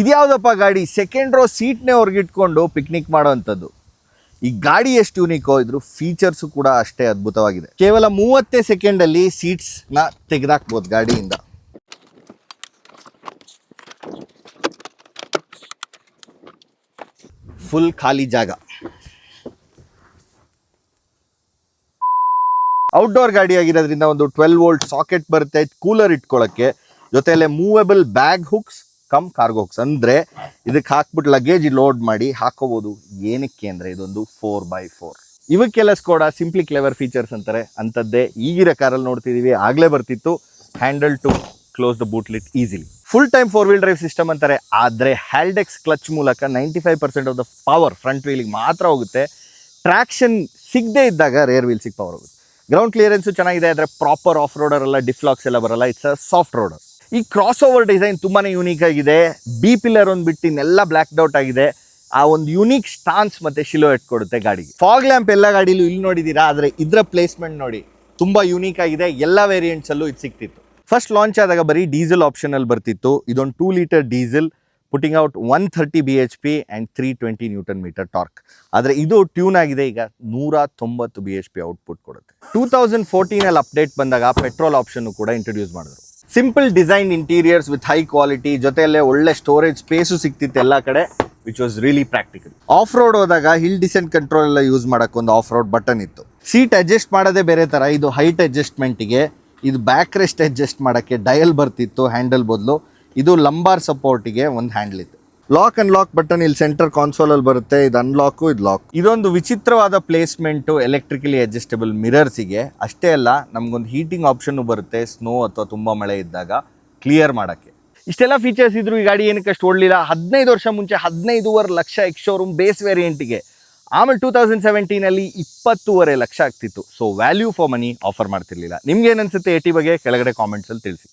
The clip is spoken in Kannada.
ಇದ್ಯಾವುದಪ್ಪ ಗಾಡಿ? ಸೆಕೆಂಡ್ ರೋ ಸೀಟ್ನೇ ಹೊರಗಿಟ್ಕೊಂಡು ಪಿಕ್ನಿಕ್ ಮಾಡೋವಂಥದ್ದು. ಈ ಗಾಡಿ ಎಷ್ಟು ಯೂನಿಕ್ ಇದ್ರು ಫೀಚರ್ಸು ಕೂಡ ಅಷ್ಟೇ ಅದ್ಭುತವಾಗಿದೆ. ಕೇವಲ ಮೂವತ್ತೇ ಸೆಕೆಂಡಲ್ಲಿ ಸೀಟ್ಸ್ನ ತೆಗೆದಾಕ್ಬೋದು ಗಾಡಿಯಿಂದ. ಫುಲ್ ಖಾಲಿ ಜಾಗ. ಔಟ್ಡೋರ್ ಗಾಡಿ ಆಗಿರೋದ್ರಿಂದ ಒಂದು ಟ್ವೆಲ್ ವೋಲ್ಟ್ ಸಾಕೆಟ್ ಬರುತ್ತೆ ಕೂಲರ್ ಇಟ್ಕೊಳ್ಳೋಕ್ಕೆ ಜೊತೆಯಲ್ಲೇ movable bag hooks cum cargo hooks ಅಂದ್ರೆ ಇದಕ್ಕೆ ಹಾಕ್ಬಿಟ್ಟು ಲಗೇಜ್ ಲೋಡ್ ಮಾಡಿ ಹಾಕೋಬೋದು. ಏನಕ್ಕೆ ಅಂದರೆ ಇದೊಂದು ಫೋರ್ ಬೈ ಫೋರ್ ಇವಕ್ಕೆಲ್ಲ ಸ್ಕೋಡ ಸಿಂಪ್ಲಿ ಕ್ಲೆವರ್ ಫೀಚರ್ಸ್ ಅಂತಾರೆ. ಅಂಥದ್ದೇ ಈಗಿರೋ ಕಾರಲ್ಲಿ ನೋಡ್ತಿದ್ದೀವಿ ಆಗಲೇ ಬರ್ತಿತ್ತು. Handle to close the boot lid easily full time four wheel drive system ಅಂತಾರೆ. ಆದರೆ ಹ್ಯಾಲ್ಡೆಕ್ಸ್ ಕ್ಲಚ್ ಮೂಲಕ ninety five percent of the power front ವೀಲಿಗೆ ಮಾತ್ರ ಹೋಗುತ್ತೆ. ಟ್ರ್ಯಾಕ್ಷನ್ ಸಿಗದೇ ಇದ್ದಾಗ ರೇರ್ ವೀಲ್ಸಿಗೆ ಪವರ್ ಹೋಗುತ್ತೆ. ಗ್ರೌಂಡ್ ಕ್ಲಿಯರೆನ್ಸು ಚೆನ್ನಾಗಿದೆ. ಆದರೆ ಪ್ರಾಪರ್ ಆಫ್ ರೋಡರ್ ಎಲ್ಲ ಡಿಫ್ಲಾಕ್ಸ್ ಎಲ್ಲ ಬರಲ್ಲ. ಇಟ್ಸ್ ಅ ಸಾಫ್ಟ್ ರೋಡರ್ ಈ ಕ್ರಾಸ್ ಓವರ್ ಡಿಸೈನ್ ತುಂಬಾ ಯೂನಿಕ್ ಆಗಿದೆ. ಬಿ ಪಿಲ್ಲರ್ ಒಂದು ಬಿಟ್ಟು ಇನ್ನೆಲ್ಲ ಬ್ಲ್ಯಾಕ್ ಡೌಟ್ ಆಗಿದೆ. ಆ ಒಂದು ಯುನೀಕ್ ಸ್ಟಾನ್ಸ್ ಮತ್ತೆ ಶಿಲೋ ಕೊಡುತ್ತೆ ಗಾಡಿಗೆ. ಫಾಗ್ ಲ್ಯಾಂಪ್ ಎಲ್ಲ ಗಾಡಿಲೂ ಇಲ್ಲಿ ನೋಡಿದ್ದೀರಾ? ಆದರೆ ಇದರ ಪ್ಲೇಸ್ಮೆಂಟ್ ನೋಡಿ, ತುಂಬಾ ಯೂನೀಕ್ ಆಗಿದೆ. ಎಲ್ಲ ವೇರಿಯಂಟ್ಸಲ್ಲೂ ಇದು ಸಿಕ್ತಿತ್ತು ಫಸ್ಟ್ ಲಾಂಚ್ ಆದಾಗ ಬರೀ ಡೀಸೆಲ್ ಆಪ್ಷನ್ ಅಲ್ಲಿ ಬರ್ತಿತ್ತು. ಇದೊಂದು two litre diesel putting out one thirty B H P and three twenty newton metre torque ಆದರೆ ಇದು ಟ್ಯೂನ್ ಆಗಿದೆ. ಈಗ ನೂರ ತೊಂಬತ್ತು ಬಿ ಎಚ್ ಪಿ ಔಟ್ಪುಟ್ ಕೊಡುತ್ತೆ. ಟೂ ತೌಸಂಡ್ ಫೋರ್ಟೀನಲ್ಲಿ ಅಪ್ಡೇಟ್ ಬಂದಾಗ ಪೆಟ್ರೋಲ್ ಆಪ್ಷನ್ನು ಕೂಡ ಇಂಟ್ರೊಡ್ಯೂಸ್ ಮಾಡಿದ್ರು. Simple design interiors with high quality ಜೊತೆಯಲ್ಲೇ ಒಳ್ಳೆ ಸ್ಟೋರೇಜ್ ಸ್ಪೇಸು ಸಿಕ್ತಿತ್ತು ಎಲ್ಲ ಕಡೆ which was really practical off road ಹೋದಾಗ ಹಿಲ್ ಡಿಸೆಂಟ್ ಕಂಟ್ರೋಲ್ ಎಲ್ಲ ಯೂಸ್ ಮಾಡಕ್ಕೆ ಒಂದು ಆಫ್ ರೋಡ್ ಬಟನ್ ಇತ್ತು. ಸೀಟ್ ಅಡ್ಜಸ್ಟ್ ಮಾಡೋದೇ ಬೇರೆ ಥರ ಇದು ಹೈಟ್ ಅಡ್ಜಸ್ಟ್ಮೆಂಟಿಗೆ ಇದು ಬ್ಯಾಕ್ ರೆಸ್ಟ್ ಅಡ್ಜಸ್ಟ್ ಮಾಡೋಕ್ಕೆ ಡಯಲ್ ಬರ್ತಿತ್ತು ಹ್ಯಾಂಡಲ್ ಬದಲು. ಇದು ಲಂಬಾರ್ ಸಪೋರ್ಟಿಗೆ ಒಂದು ಹ್ಯಾಂಡಲ್ ಇತ್ತು. ಲಾಕ್ ಅಂಡ್ ಲಾಕ್ ಬಟನ್ ಇಲ್ಲಿ ಸೆಂಟರ್ ಕಾನ್ಸೋಲ್ ಅಲ್ಲಿ ಬರುತ್ತೆ. ಇದು ಅನ್ಲಾಕ್ ಇದು ಲಾಕ್ ಇದೊಂದು ವಿಚಿತ್ರವಾದ ಪ್ಲೇಸ್ಮೆಂಟ್ ಎಲೆಕ್ಟ್ರಿಕಲಿ ಅಡ್ಜಸ್ಟಬಲ್ ಮಿರರ್ಸಿಗೆ ಅಷ್ಟೇ ಅಲ್ಲ, ನಮಗೊಂದು ಹೀಟಿಂಗ್ ಆಪ್ಷನ್ ಬರುತ್ತೆ ಸ್ನೋ ಅಥವಾ ತುಂಬ ಮಳೆ ಇದ್ದಾಗ. ಕ್ಲಿಯರ್ ಮಾಡಕ್ಕೆ. ಇಷ್ಟೆಲ್ಲ ಫೀಚರ್ಸ್ ಇದ್ರು ಈ ಗಾಡಿ ಏನಕ್ಕೆ ಅಷ್ಟು ಓಡಲಿಲ್ಲ ಹದಿನೈದು ವರ್ಷ ಮುಂಚೆ ಹದಿನೈದೂವರೆ ಲಕ್ಷ ಎಕ್ಸ್ ಶೋರೂಮ್ ಬೇಸ್ ವೇರಿಯಂಟಿಗೆ ಆಮೇಲೆ ಟೂ ತೌಸಂಡ್ ಸೆವೆಂಟೀನಲ್ಲಿ ಇಪ್ಪತ್ತೂವರೆ ಲಕ್ಷ ಆಗ್ತಿತ್ತು. So value for money offer ಮಾಡ್ತಿರ್ಲಿಲ್ಲ. ನಿಮ್ಗೆ ಏನನ್ಸುತ್ತೆ ಟಿ ಬಗ್ಗೆ? ಕೆಳಗಡೆ ಕಾಮೆಂಟ್ಸಲ್ಲಿ ತಿಳಿಸಿ.